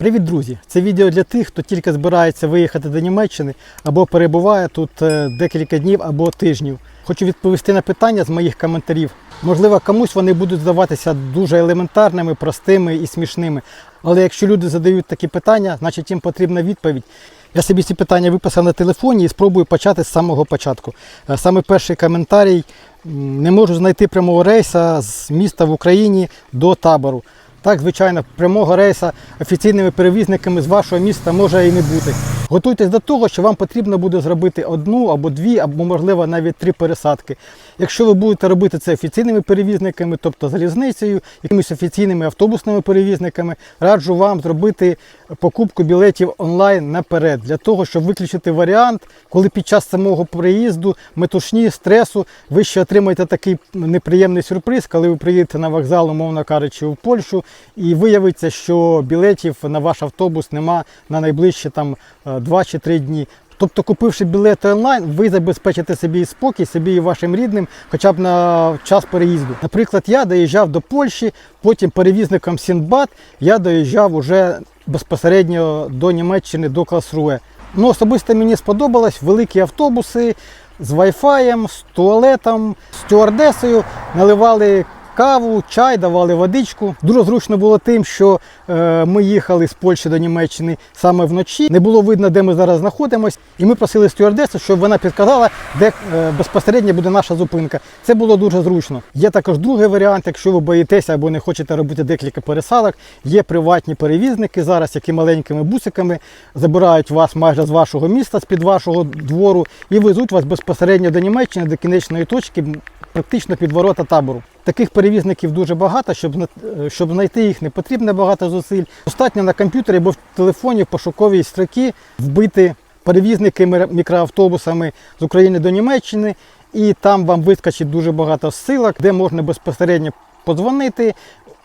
Привіт, друзі! Це відео для тих, хто тільки збирається виїхати до Німеччини або перебуває тут е, декілька днів або тижнів. Хочу відповісти на питання з моїх коментарів. Можливо, комусь вони будуть здаватися дуже елементарними, простими і смішними. Але якщо люди задають такі питання, значить їм потрібна відповідь. Я собі ці питання виписав на телефоні і спробую почати з самого початку. Е, Саме перший коментарій не можу знайти прямого рейса з міста в Україні до табору. Так, звичайно, прямого рейса офіційними перевізниками з вашого міста може і не бути. Готуйтесь до того, що вам потрібно буде зробити одну або дві, або можливо навіть три пересадки. Якщо ви будете робити це офіційними перевізниками, тобто залізницею, якимись офіційними автобусними перевізниками, раджу вам зробити покупку білетів онлайн наперед, для того, щоб виключити варіант, коли під час самого приїзду метушні, стресу, ви ще отримаєте такий неприємний сюрприз, коли ви приїдете на вокзал, умовно кажучи, у Польщу, і виявиться, що білетів на ваш автобус нема на найближчі там 2 чи 3 дні. Тобто, купивши білети онлайн, ви забезпечите собі спокій, собі і вашим рідним, хоча б на час переїзду. Наприклад, я доїжджав до Польщі, потім перевізником Сінбад я доїжджав уже безпосередньо до Німеччини, до Класруе. Ну, особисто мені сподобалось великі автобуси з вайфаєм, з туалетом, з стюардесою, наливали каву, чай, давали водичку. Дуже зручно було тим, що е, ми їхали з Польщі до Німеччини саме вночі. Не було видно, де ми зараз знаходимося, і ми просили стюардесу, щоб вона підказала, де е, безпосередньо буде наша зупинка. Це було дуже зручно. Є також другий варіант, якщо ви боїтеся або не хочете робити декілька пересадок. Є приватні перевізники зараз, які маленькими бусиками забирають вас майже з вашого міста, з під вашого двору, і везуть вас безпосередньо до Німеччини, до кінечної точки, практично під ворота табору. Таких перевізників дуже багато, щоб, е, щоб знайти їх не потрібно багато зусиль. Достатньо на комп'ютері або в телефоні в пошуковій строкі вбити перевізники мікроавтобусами з України до Німеччини, і там вам вискочить дуже багато ссылок, де можна безпосередньо подзвонити,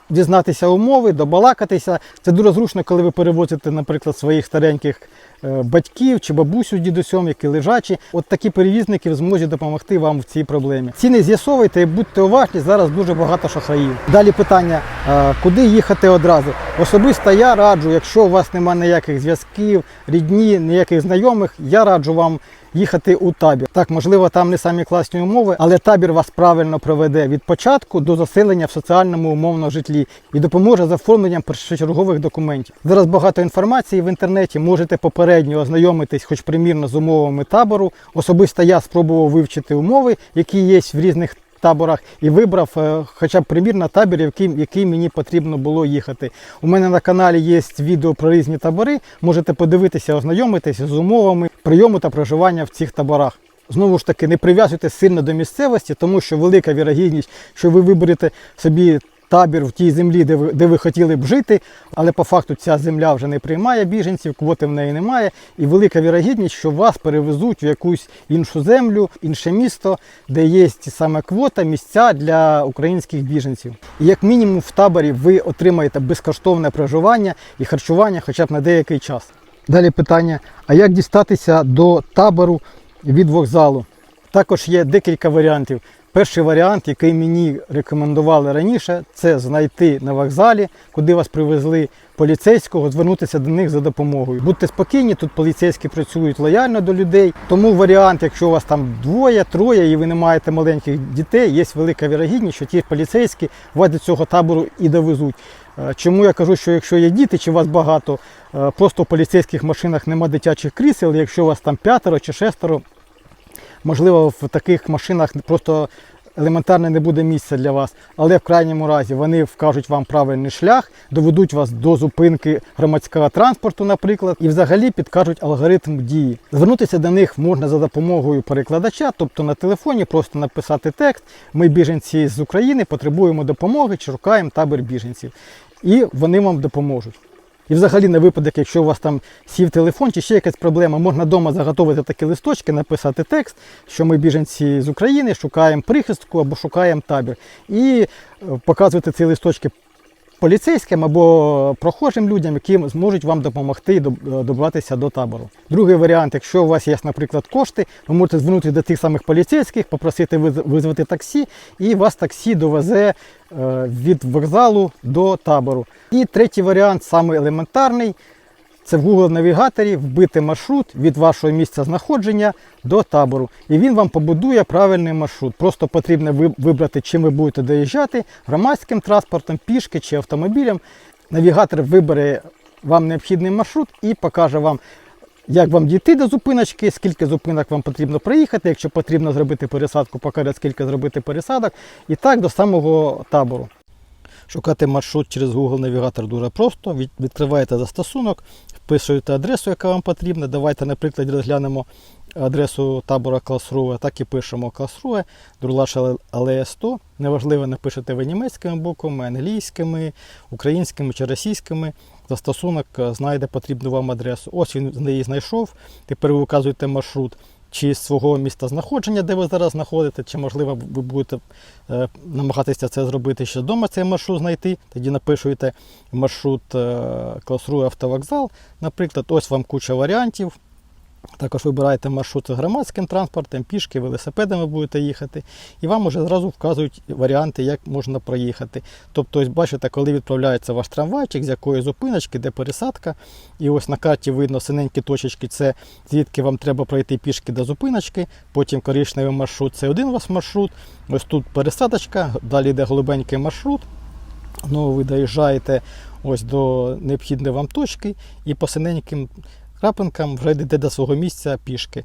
дізнатися умови, добалакатися. Це дуже зручно, коли ви перевозите, наприклад, своїх стареньких е, батьків чи бабусю з дідусем, які лежачі. От такі перевізники змозі допомогти вам в цій проблемі. Ціни з'ясовуйте будьте уважні, зараз дуже багато шахраїв. Далі питання, е, куди їхати одразу. Особисто я раджу, якщо у вас немає ніяких зв'язків, рідні, ніяких знайомих, я раджу вам їхати у табір. Так, можливо, там не самі класні умови, але табір вас правильно проведе від початку до заселення в соціальному умовно житлі і допоможе з оформленням першочергових документів. Зараз багато інформації в інтернеті. Можете попередньо ознайомитись, хоч примірно з умовами табору. Особисто я спробував вивчити умови, які є в різних таборах, і вибрав е, хоча б примірно табір, який, який мені потрібно було їхати. У мене на каналі є відео про різні табори. Можете подивитися, ознайомитися з умовами прийому та проживання в цих таборах. Знову ж таки, не прив'язуйте сильно до місцевості, тому що велика вірогідність, що ви виберете собі табір в тій землі, де ви, де ви хотіли б жити, але по факту ця земля вже не приймає біженців, квоти в неї немає. І велика вірогідність, що вас перевезуть в якусь іншу землю, інше місто, де є саме квота, місця для українських біженців. І як мінімум в таборі ви отримаєте безкоштовне проживання і харчування хоча б на деякий час. Далі питання: а як дістатися до табору від вокзалу? Також є декілька варіантів. Перший варіант, який мені рекомендували раніше, це знайти на вокзалі, куди вас привезли поліцейського, звернутися до них за допомогою. Будьте спокійні, тут поліцейські працюють лояльно до людей. Тому варіант, якщо у вас там двоє, троє і ви не маєте маленьких дітей, є велика вірогідність, що ті поліцейські вас до цього табору і довезуть. Е, Чому я кажу, що якщо є діти чи вас багато, е, просто в поліцейських машинах нема дитячих крісел, якщо у вас там п'ятеро чи шестеро, можливо, в таких машинах просто елементарно не буде місця для вас. Але в крайньому разі вони вкажуть вам правильний шлях, доведуть вас до зупинки громадського транспорту, наприклад, і взагалі підкажуть алгоритм дії. Звернутися до них можна за допомогою перекладача, тобто на телефоні просто написати текст. Ми біженці з України потребуємо допомоги чи шукаємо табір біженців. І вони вам допоможуть. І взагалі на випадок, якщо у вас там сів телефон чи ще якась проблема, можна вдома заготовити такі листочки, написати текст, що ми біженці з України, шукаємо прихистку або шукаємо табір. І е, показувати ці листочки поліцейським або прохожим людям, які зможуть вам допомогти доб- добратися до табору. Другий варіант, якщо у вас є, наприклад, кошти, ви можете звернутися до тих самих поліцейських, попросити виз- визвати таксі, і вас таксі довезе е, від вокзалу до табору. І третій варіант, самий елементарний, це в Google навігаторі вбити маршрут від вашого місця знаходження до табору. І він вам побудує правильний маршрут. Просто потрібно вибрати, чим ви будете доїжджати, громадським транспортом, пішки чи автомобілем. Навігатор вибере вам необхідний маршрут і покаже вам, як вам дійти до зупиночки, скільки зупинок вам потрібно проїхати. Якщо потрібно зробити пересадку, покаже, скільки зробити пересадок. І так до самого табору. Шукати маршрут через Google навігатор дуже просто. Відкриваєте застосунок, вписуєте адресу, яка вам потрібна. Давайте, наприклад, розглянемо адресу табора Класруе. Так і пишемо Класруе, Дурлаш алея 100. Неважливо, напишете ви німецькими буквами, англійськими, українськими чи російськими. Застосунок е, знайде потрібну вам адресу. Ось він з неї знайшов. Тепер ви вказуєте маршрут чи з свого міста знаходження, де ви зараз знаходите, чи можливо ви будете е, намагатися це зробити ще вдома, цей маршрут знайти. Тоді напишуєте маршрут е, Класру автовокзал. Наприклад, ось вам куча варіантів. Також вибираєте маршрут з громадським транспортом, пішки, велосипедами будете їхати, і вам уже зразу вказують варіанти, як можна проїхати. Тобто, ось бачите, коли відправляється ваш трамвайчик, з якої зупиночки, де пересадка. І ось на карті видно синенькі точечки, це звідки вам треба пройти пішки до зупиночки. Потім коричневий маршрут це один у вас маршрут. Ось тут пересадочка, далі йде голубенький маршрут. Ну, ви доїжджаєте ось до необхідної вам точки і по синеньким крапинкам вже йдете до свого місця пішки.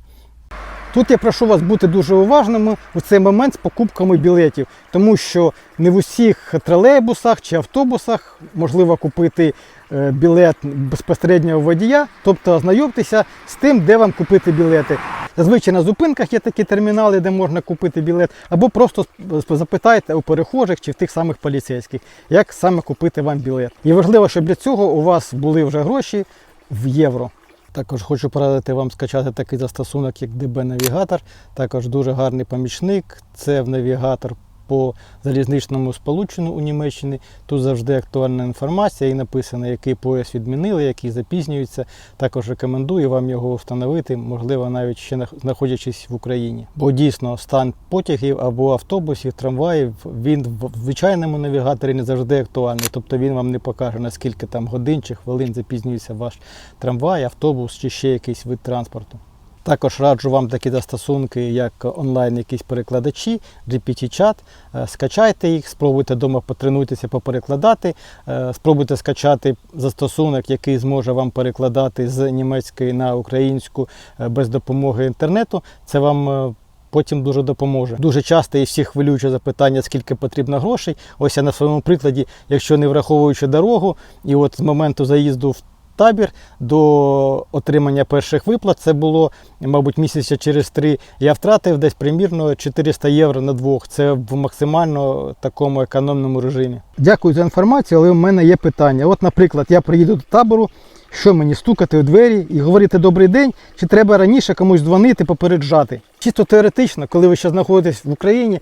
Тут я прошу вас бути дуже уважними у цей момент з покупками білетів, тому що не в усіх тролейбусах чи автобусах можливо купити е, білет безпосередньо у водія, тобто ознайомтеся з тим, де вам купити білети. Зазвичай на зупинках є такі термінали, де можна купити білет, або просто запитайте у перехожих чи в тих самих поліцейських, як саме купити вам білет. І важливо, щоб для цього у вас були вже гроші в євро. Також хочу порадити вам скачати такий застосунок, як DB Навігатор. Також дуже гарний помічник. Це в навігатор по залізничному сполученню у Німеччині. Тут завжди актуальна інформація і написано, який пояс відмінили, який запізнюється. Також рекомендую вам його встановити, можливо, навіть ще знаходячись в Україні. Бо дійсно стан потягів або автобусів, трамваїв він в звичайному навігаторі не завжди актуальний. Тобто він вам не покаже, наскільки там годин чи хвилин запізнюється ваш трамвай, автобус чи ще якийсь вид транспорту. Також раджу вам такі застосунки, як онлайн якісь перекладачі, GPT-чат. Е, Скачайте їх, спробуйте вдома потренуйтеся поперекладати. Е, Спробуйте скачати застосунок, який зможе вам перекладати з німецької на українську е, без допомоги інтернету. Це вам потім дуже допоможе. Дуже часто і всіх хвилююче запитання, скільки потрібно грошей. Ось я на своєму прикладі, якщо не враховуючи дорогу, і от з моменту заїзду в табір до отримання перших виплат. Це було, мабуть, місяця через три. Я втратив десь примірно 400 євро на двох. Це в максимально такому економному режимі. Дякую за інформацію, але у мене є питання. От, наприклад, я приїду до табору. Що мені стукати у двері і говорити добрий день, чи треба раніше комусь дзвонити, попереджати? Чисто теоретично, коли ви ще знаходитесь в Україні,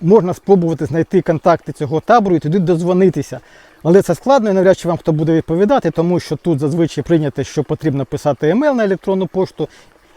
можна спробувати знайти контакти цього табору і туди дозвонитися. Але це складно і навряд чи вам хто буде відповідати, тому що тут зазвичай прийнято, що потрібно писати емейл на електронну пошту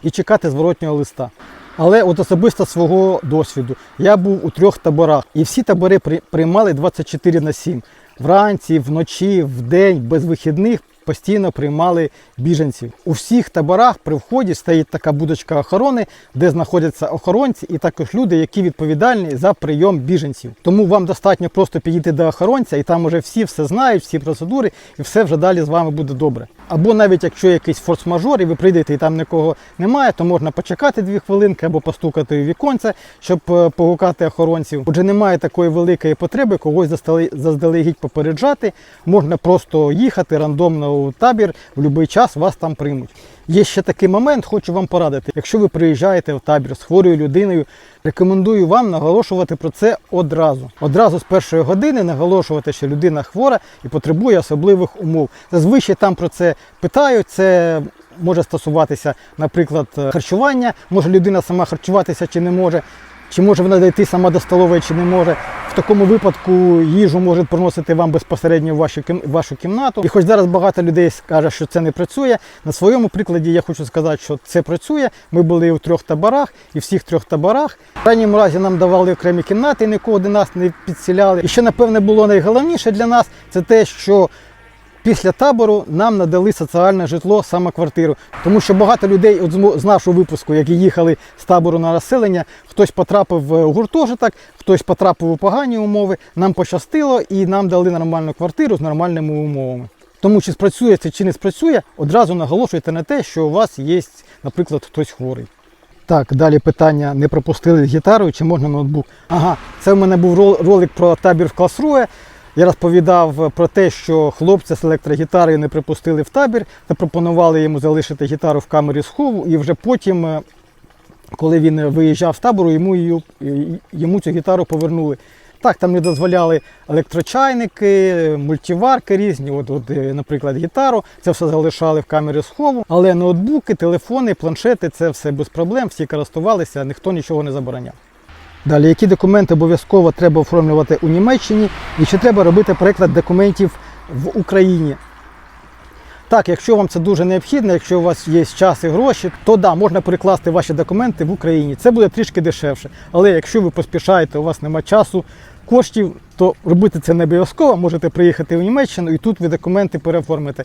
і чекати зворотнього листа. Але от особисто свого досвіду я був у трьох таборах, і всі табори при- приймали 24 на 7. Вранці, вночі, вдень, без вихідних постійно приймали біженців. У всіх таборах при вході стоїть така будочка охорони, де знаходяться охоронці і також люди, які відповідальні за прийом біженців. Тому вам достатньо просто підійти до охоронця, і там уже всі все знають, всі процедури, і все вже далі з вами буде добре. Або навіть якщо якийсь форс-мажор, і ви прийдете і там нікого немає, то можна почекати дві хвилинки або постукати у віконце, щоб е, погукати охоронців. Отже, немає такої великої потреби когось заздалегідь попереджати. Можна просто їхати рандомно у табір, в будь-який час вас там приймуть. Є ще такий момент, хочу вам порадити. Якщо ви приїжджаєте в табір з хворою людиною, рекомендую вам наголошувати про це одразу. Одразу з першої години наголошувати, що людина хвора і потребує особливих умов. Зазвичай там про це питають. Це може стосуватися, наприклад, харчування. Може людина сама харчуватися чи не може. Чи може вона дійти сама до столової, чи не може. В такому випадку їжу можуть приносити вам безпосередньо в вашу, в вашу кімнату. І хоч зараз багато людей скаже, що це не працює, на своєму прикладі я хочу сказати, що це працює. Ми були у трьох таборах, і в всіх трьох таборах. В крайньому разі нам давали окремі кімнати, нікого до нас не підсіляли. І що, напевне, було найголовніше для нас, це те, що Після табору нам надали соціальне житло, саме квартиру. Тому що багато людей от з нашого випуску, які їхали з табору на розселення, хтось потрапив в гуртожиток, хтось потрапив у погані умови. Нам пощастило і нам дали нормальну квартиру з нормальними умовами. Тому чи спрацює це чи не спрацює, одразу наголошуйте на те, що у вас є, наприклад, хтось хворий. Так, далі питання: не пропустили гітарою чи можна ноутбук? Ага, це в мене був ролик про табір в Класрує. Я розповідав про те, що хлопця з електрогітарою не припустили в табір, запропонували йому залишити гітару в камері схову, і вже потім, е, коли він виїжджав з табору, йому, її- йому цю гітару повернули. Так, там не дозволяли електрочайники, мультиварки різні, от, от, е, наприклад, гітару. Це все залишали в камері схову. Але ноутбуки, телефони, планшети це все без проблем, всі користувалися, ніхто нічого не забороняв. Далі, які документи обов'язково треба оформлювати у Німеччині і чи треба робити переклад документів в Україні? Так, якщо вам це дуже необхідно, якщо у вас є час і гроші, то да, можна перекласти ваші документи в Україні. Це буде трішки дешевше. Але якщо ви поспішаєте, у вас немає часу, коштів, то робити це не обов'язково. Можете приїхати в Німеччину і тут ви документи переоформите.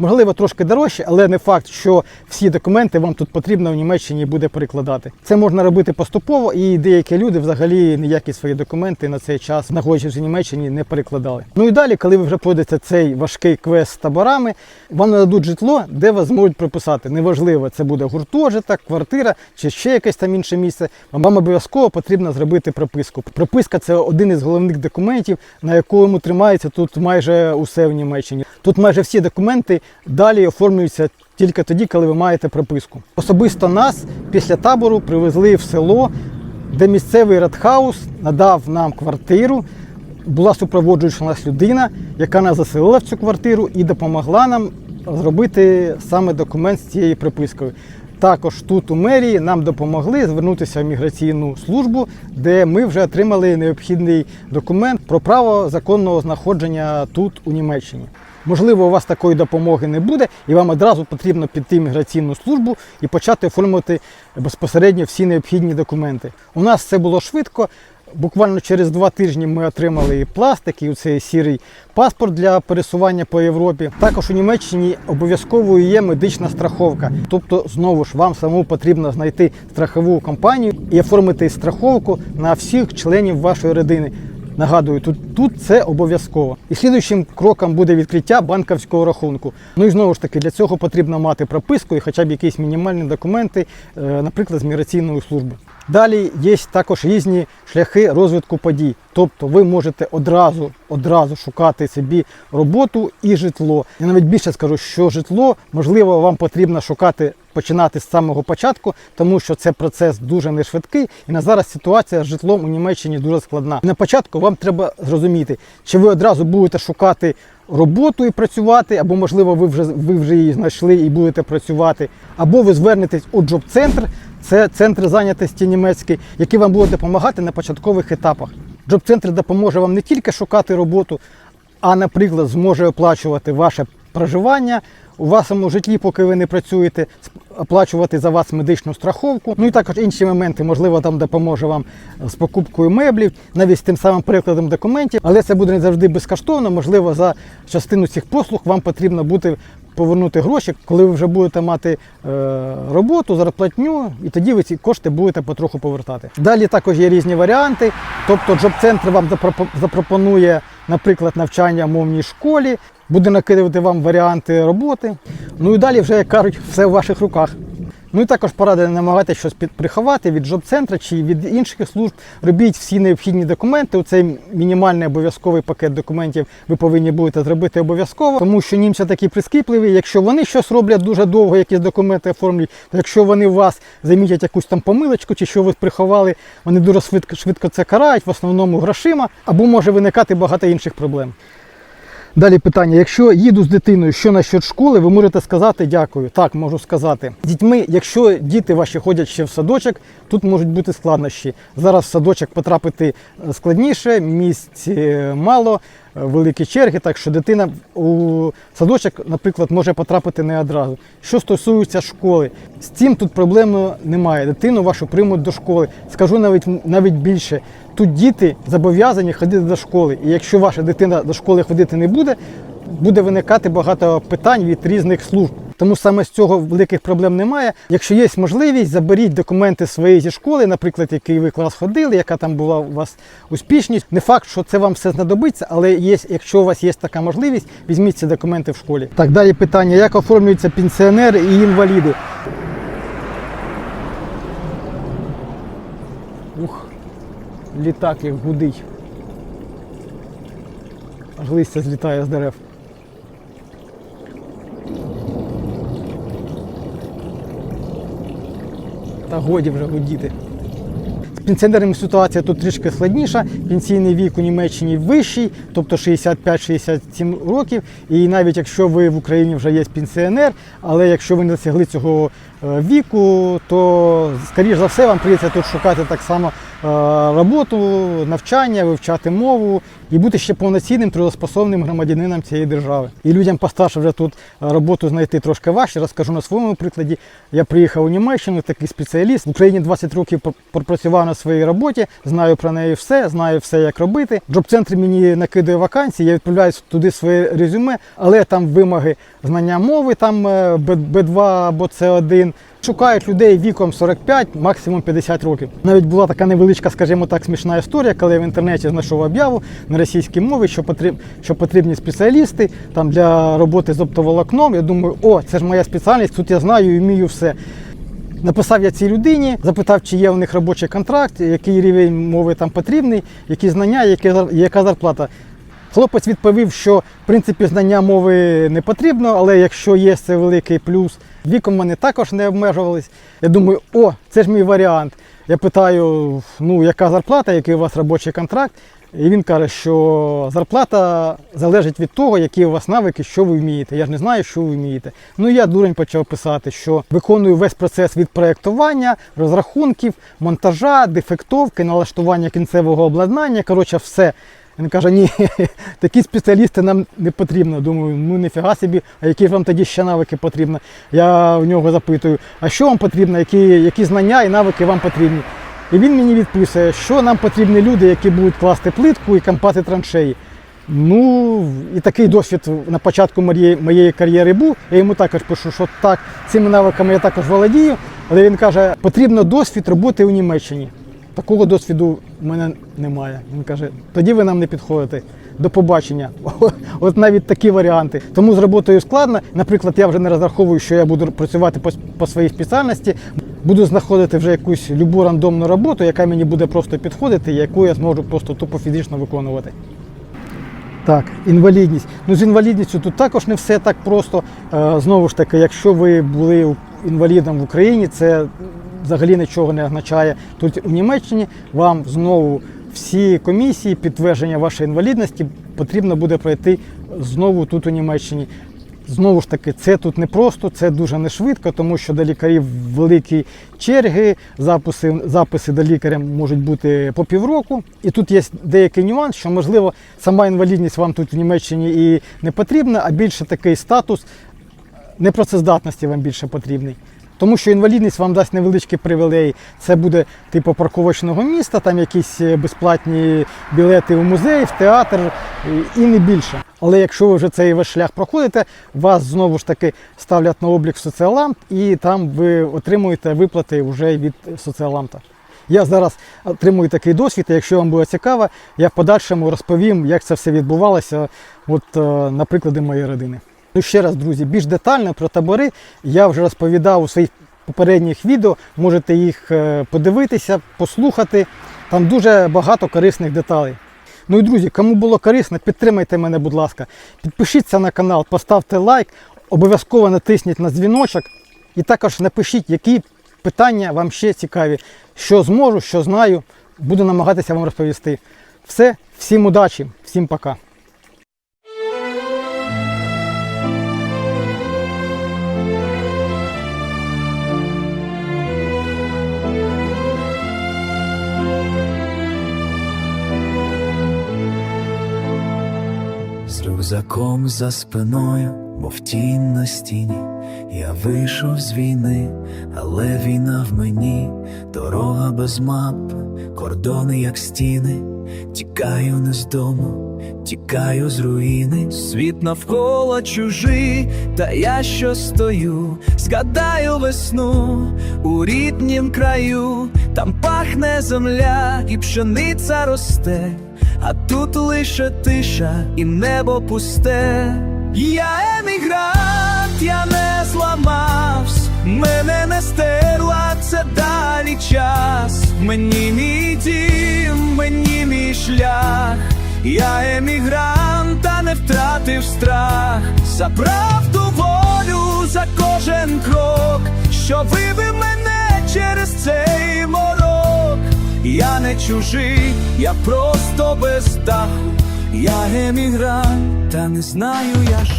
Можливо, трошки дорожче, але не факт, що всі документи вам тут потрібно в Німеччині буде перекладати. Це можна робити поступово, і деякі люди взагалі ніякі свої документи на цей час, знаходячись в Німеччині, не перекладали. Ну і далі, коли ви вже пройдете цей важкий квест з таборами, вам нададуть житло, де вас зможуть приписати. Неважливо, це буде гуртожиток, квартира чи ще якесь там інше місце. Вам обов'язково потрібно зробити прописку. Прописка це один із головних документів, на якому тримається тут майже усе в Німеччині. Тут майже всі документи далі оформлюються тільки тоді, коли ви маєте прописку. Особисто нас після табору привезли в село, де місцевий радхаус надав нам квартиру. Була супроводжуюча нас людина, яка нас заселила в цю квартиру і допомогла нам зробити саме документ з цією припискою. Також тут у мерії нам допомогли звернутися в міграційну службу, де ми вже отримали необхідний документ про право законного знаходження тут у Німеччині. Можливо, у вас такої допомоги не буде, і вам одразу потрібно піти в міграційну службу і почати оформлювати безпосередньо всі необхідні документи. У нас це було швидко. Буквально через два тижні ми отримали і пластик, і цей сірий паспорт для пересування по Європі. Також у Німеччині обов'язковою є медична страховка. Тобто, знову ж вам самому потрібно знайти страхову компанію і оформити страховку на всіх членів вашої родини. Нагадую, тут, тут це обов'язково. І слідуючим кроком буде відкриття банківського рахунку. Ну і знову ж таки, для цього потрібно мати прописку і хоча б якісь мінімальні документи, е, наприклад, з міграційної служби. Далі є також різні шляхи розвитку подій. Тобто ви можете одразу, одразу шукати собі роботу і житло. Я навіть більше скажу, що житло можливо вам потрібно шукати починати з самого початку, тому що це процес дуже не швидкий. І на зараз ситуація з житлом у Німеччині дуже складна. На початку вам треба зрозуміти, чи ви одразу будете шукати роботу і працювати, або можливо ви вже ви вже її знайшли і будете працювати, або ви звернетесь у джоб-центр. Це центр зайнятості німецький, який вам буде допомагати на початкових етапах. Джоб-центр допоможе вам не тільки шукати роботу, а, наприклад, зможе оплачувати ваше проживання у вашому житлі, поки ви не працюєте, оплачувати за вас медичну страховку. Ну і також інші моменти, можливо, там допоможе вам з покупкою меблів, навіть з тим самим перекладом документів, але це буде не завжди безкоштовно. Можливо, за частину цих послуг вам потрібно буде повернути гроші, коли ви вже будете мати е, роботу, зарплатню, і тоді ви ці кошти будете потроху повертати. Далі також є різні варіанти. Тобто джоб-центр вам запропонує, наприклад, навчання в мовній школі, буде накидувати вам варіанти роботи. Ну і далі вже, як кажуть, все в ваших руках. Ну і також порада не намагайтеся щось приховати від джоб-центра чи від інших служб. Робіть всі необхідні документи. У цей мінімальний обов'язковий пакет документів ви повинні будете зробити обов'язково, тому що німці такі прискіпливі. Якщо вони щось роблять дуже довго, якісь документи оформлюють, то якщо вони у вас замітять якусь там помилочку чи що ви приховали, вони дуже швидко, швидко це карають, в основному грошима, або може виникати багато інших проблем. Далі питання: якщо їду з дитиною, що насчет школи, ви можете сказати дякую. Так, можу сказати. Дітьми, якщо діти ваші ходять ще в садочок, тут можуть бути складнощі. Зараз в садочок потрапити е, складніше, місць е, мало, е, великі черги, так що дитина у садочок, наприклад, може потрапити не одразу. Що стосується школи, з цим тут проблеми немає. Дитину вашу приймуть до школи. Скажу навіть навіть більше. Тут діти зобов'язані ходити до школи. І якщо ваша дитина до школи ходити не буде, буде виникати багато питань від різних служб. Тому саме з цього великих проблем немає. Якщо є можливість, заберіть документи свої зі школи, наприклад, який ви клас ходили, яка там була у вас успішність. Не факт, що це вам все знадобиться, але є, якщо у вас є така можливість, візьміть ці документи в школі. Так, далі питання: як оформлюються пенсіонери і інваліди? Літак як гудить. Аж листя злітає з дерев. Та годі вже гудіти. З пенсіонерами ситуація тут трішки складніша. Пенсійний вік у Німеччині вищий, тобто 65-67 років. І навіть якщо ви в Україні вже є пенсіонер, але якщо ви не досягли цього віку, то скоріш за все вам прийдеться тут шукати так само е, роботу, навчання, вивчати мову і бути ще повноцінним трудоспособним громадянином цієї держави. І людям постарше вже тут е, роботу знайти трошки важче. Розкажу на своєму прикладі. Я приїхав у Німеччину, такий спеціаліст. В Україні 20 років пропрацював на своїй роботі, знаю про неї все, знаю все, як робити. Джоб-центр мені накидує вакансії, я відправляю туди своє резюме, але там вимоги знання мови, там е, Б2 або С1. Шукають людей віком 45, максимум 50 років. Навіть була така невеличка, скажімо так, смішна історія, коли я в інтернеті знайшов об'яву на російській мові, що потріб, що потрібні спеціалісти там для роботи з оптоволокном. Я думаю, о, це ж моя спеціальність, тут я знаю і вмію все. Написав я цій людині, запитав, чи є у них робочий контракт, який рівень мови там потрібний, які знання, яка зарплата. Хлопець відповів, що в принципі знання мови не потрібно, але якщо є це великий плюс, віком мене також не обмежувались. Я думаю, о, це ж мій варіант. Я питаю, ну яка зарплата, який у вас робочий контракт. І він каже, що зарплата залежить від того, які у вас навики, що ви вмієте. Я ж не знаю, що ви вмієте. Ну я дурень почав писати, що виконую весь процес від проєктування, розрахунків, монтажа, дефектовки, налаштування кінцевого обладнання. Коротше, все. Він каже, ні, такі спеціалісти нам не потрібно. Думаю, ну ніфіга собі, а які вам тоді ще навики потрібні? Я в нього запитую, а що вам потрібно, які, які знання і навики вам потрібні? І він мені відписує, що нам потрібні люди, які будуть класти плитку і кампати траншеї. Ну, і такий досвід на початку моєї, моєї кар'єри був. Я йому також пишу, що так, цими навиками я також володію, але він каже, потрібно досвід роботи у Німеччині. Такого досвіду в мене немає. Він каже, тоді ви нам не підходите. До побачення. От навіть такі варіанти. Тому з роботою складно. Наприклад, я вже не розраховую, що я буду працювати по, по своїй спеціальності. Буду знаходити вже якусь любу рандомну роботу, яка мені буде просто підходити, яку я зможу просто тупо фізично виконувати. Так, інвалідність. Ну з інвалідністю тут також не все так просто. Е, Знову ж таки, якщо ви були інвалідом в Україні, це взагалі нічого не означає. Тут у Німеччині вам знову всі комісії підтвердження вашої інвалідності потрібно буде пройти знову тут у Німеччині. Знову ж таки, це тут не просто, це дуже не швидко, тому що до лікарів великі черги, записи, записи до лікаря можуть бути по півроку. І тут є деякий нюанс, що можливо сама інвалідність вам тут в Німеччині і не потрібна, а більше такий статус непрацездатності вам більше потрібний. Тому що інвалідність вам дасть невеличкі привілеї. Це буде типу парковочного міста, там якісь е, безплатні білети в музей, в театр і- і не більше. Але якщо ви вже цей весь шлях проходите, вас знову ж таки ставлять на облік в соціаламт, і там ви отримуєте виплати вже від соціаламта. Я зараз отримую такий досвід, і якщо вам буде цікаво, я в подальшому розповім, як це все відбувалося от, е, на прикладі моєї родини. Ну ще раз, друзі, більш детально про табори я вже розповідав у своїх попередніх відео. Можете їх е, подивитися, послухати. Там дуже багато корисних деталей. Ну і друзі, кому було корисно, підтримайте мене, будь ласка. Підпишіться на канал, поставте лайк, обов'язково натисніть на дзвіночок і також напишіть, які питання вам ще цікаві. Що зможу, що знаю, буду намагатися вам розповісти. Все, всім удачі, всім пока. Рюкзаком за спиною, мов тінь на стіні. Я вийшов з війни, але війна в мені, дорога без мап, кордони, як стіни. Тікаю не з дому, тікаю з руїни. Світ навколо чужий, та я що стою, згадаю весну у ріднім краю, там пахне земля і пшениця росте, а тут лише тиша і небо пусте. Я емігрант, я не зламавсь, мене не стерла це далі час. Мені мій дім, мені мій шлях. Я емігрант, та не втратив страх. За правду волю, за кожен крок, що вибив мене через цей морок. Я не чужий, я просто без даху. Я емігрант, та не знаю я ж.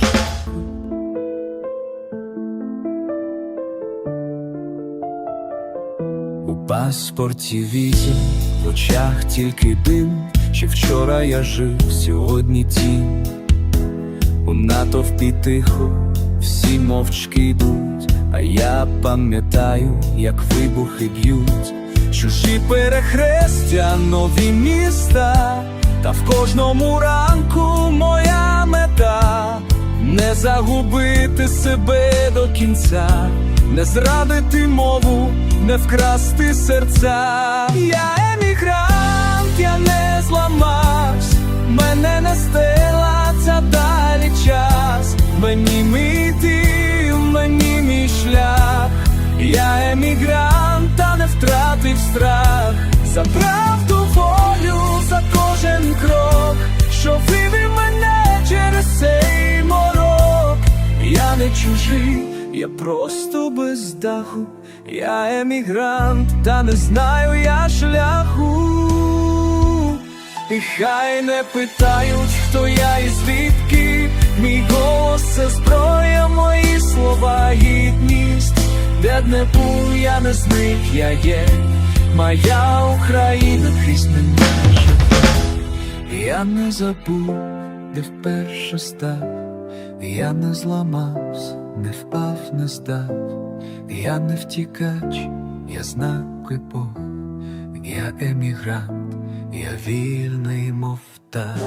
У паспорті візі, в очах тільки дим. Ще вчора я жив, сьогодні тінь. У натовпі тихо, всі мовчки йдуть, а я пам'ятаю, як вибухи б'ють, чужі перехрестя, нові міста, та в кожному ранку моя мета не загубити себе до кінця, не зрадити мову, не вкрасти серця. Я емігрант, я не зламався, мене не стела ця далі час. Мені мій дим, мені мій шлях. Я емігрант, втратив страх. За правду волю, за кожен крок, що вивів мене через цей морок. Я не чужий, я просто без даху. Я емігрант, та не знаю я шляху. І хай не питають, хто я і звідки. Мій голос це зброя, мої слова, гідність. Де б я не зник, я є. Моя Україна крізь мене живе. Я не забув, де вперше став. Я не зламався, не впав, не здав. Я не втікач, я знак Бог. Я емігрант, я вільний, мов птах.